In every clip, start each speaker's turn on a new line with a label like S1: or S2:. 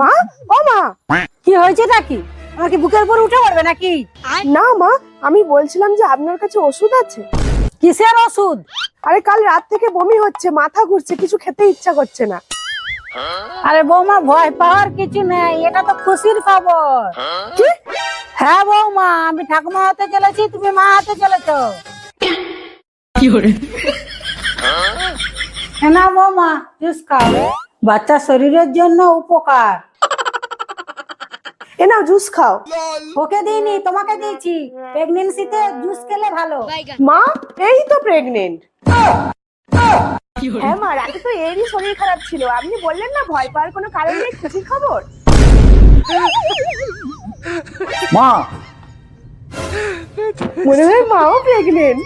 S1: মা ও মা।
S2: কি হয়েছে নাকি আমাকে বুকের উপর উঠে পড়বে নাকি?
S1: না মা আমি বলছিলাম যে আপনার কাছে ওষুধ আছে।
S2: কিসের ওষুধ?
S1: আরে কাল রাত থেকে বমি হচ্ছে মাথা ঘুরছে কিছু খেতে ইচ্ছা করছে না।
S2: আরে বৌমা ভয় পাওয়ার কিছু নেই এটা তো খুশির খবর।
S1: কি?
S2: হ্যাঁ বৌমা আমি ঠাকুমা হাতে চলেছি তুমি মা হাতে চলেছো। হ্যাঁ না বৌমা জুস খাও। বাচ্চা শরীরের জন্য উপকার।
S1: এ নাও জুস খাও।
S2: ওকে দিইনি তোমাকে দিয়েছি। প্রেগনেন্সিতে জুস খেলে ভালো।
S1: মা এই তো প্রেগনেন্ট। হ্যাঁ মা রাতে তো এরই শরীর খারাপ ছিল। আপনি বললেন না ভয় পাওয়ার কোনো কারণ নেই খুশির খবর?
S3: মা!
S1: মনে হয় মাও প্রেগনেন্ট।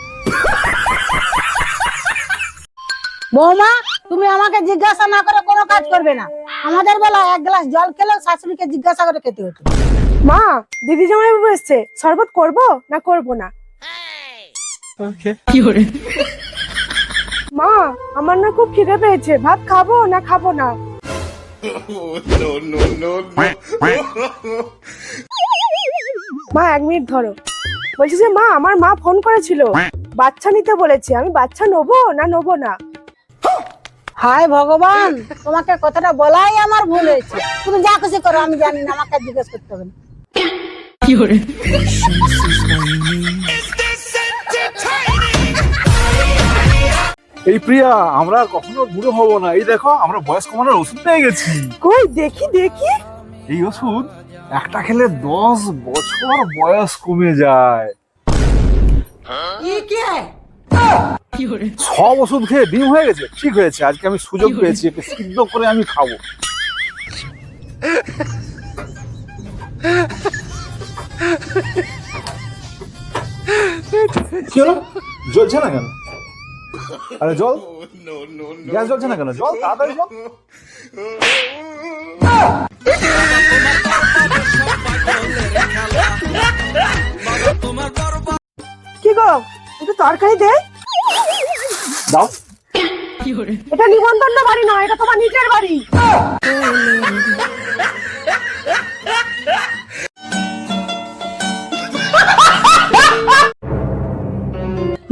S2: বৌমা তুমি আমাকে জিজ্ঞাসা না করে কোনো কাজ করবে না। আমাদের বেলা এক গ্লাস জল খেলেও শাশুড়িকে জিজ্ঞাসা করে খেতে হতো।
S1: মা দিদি জামাই বাবু এসছে। শরবত করব না করব না? মা আমার না খুব খিদে পেয়েছে। ভাত খাব না খাব না? মা এক মিনিট ধরো। বলছি যে মা আমার মা ফোন করেছিল। বাচ্চা নিতে বলেছে। আমি বাচ্চা নেব না নেব না?
S2: হায় ভগবান তোমাকে কথাটা বলাই আমার ভুল হয়েছে। তুমি যা খুশি করো আমি জানি না আমাকে জিজ্ঞেস করতে হবে না।
S3: এই প্রিয়া আমরা কখনো বুড়ো হব না। এই দেখো আমরা বয়স কমানোর ওষুধ পেয়ে গেছি।
S1: কই দেখি দেখি।
S3: এই ওষুধ একটা খেলে দশ বছর বয়স কমে যায়। সব ওষুধ খেয়ে ডিম হয়ে গেছে? ঠিক হয়েছে আজকে আমি সুযোগ পেয়েছি একে সিদ্ধ করে আমি খাব। কি হলো জ্বলছে না কেন? আরে জল গ্যাস জ্বলছে না কেন? জল তাড়াতাড়ি জল
S1: কি গো? একটু তরকারি দে।
S3: দাও।
S1: এটা নিবন্ধন বাড়ি নয় এটা তোমার নিজের বাড়ি।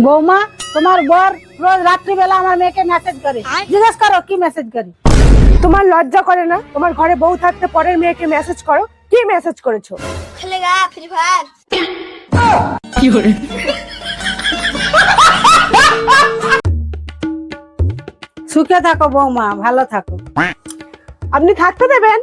S2: বৌমা তোমার বর রোজ রাত্রিবেলা আমার মেয়েকে মেসেজ করে। জিজ্ঞেস করো কি মেসেজ করি?
S1: তোমার লজ্জা করে না? তোমার ঘরে বউ থাকতে পরের মেয়েকে মেসেজ করো? কি মেসেজ করেছ?
S4: খেলে গা ফ্রি ফায়ার কি
S2: সুখে থাকো বৌমা ভালো থাকো।
S1: আপনি থাকতে দেবেন?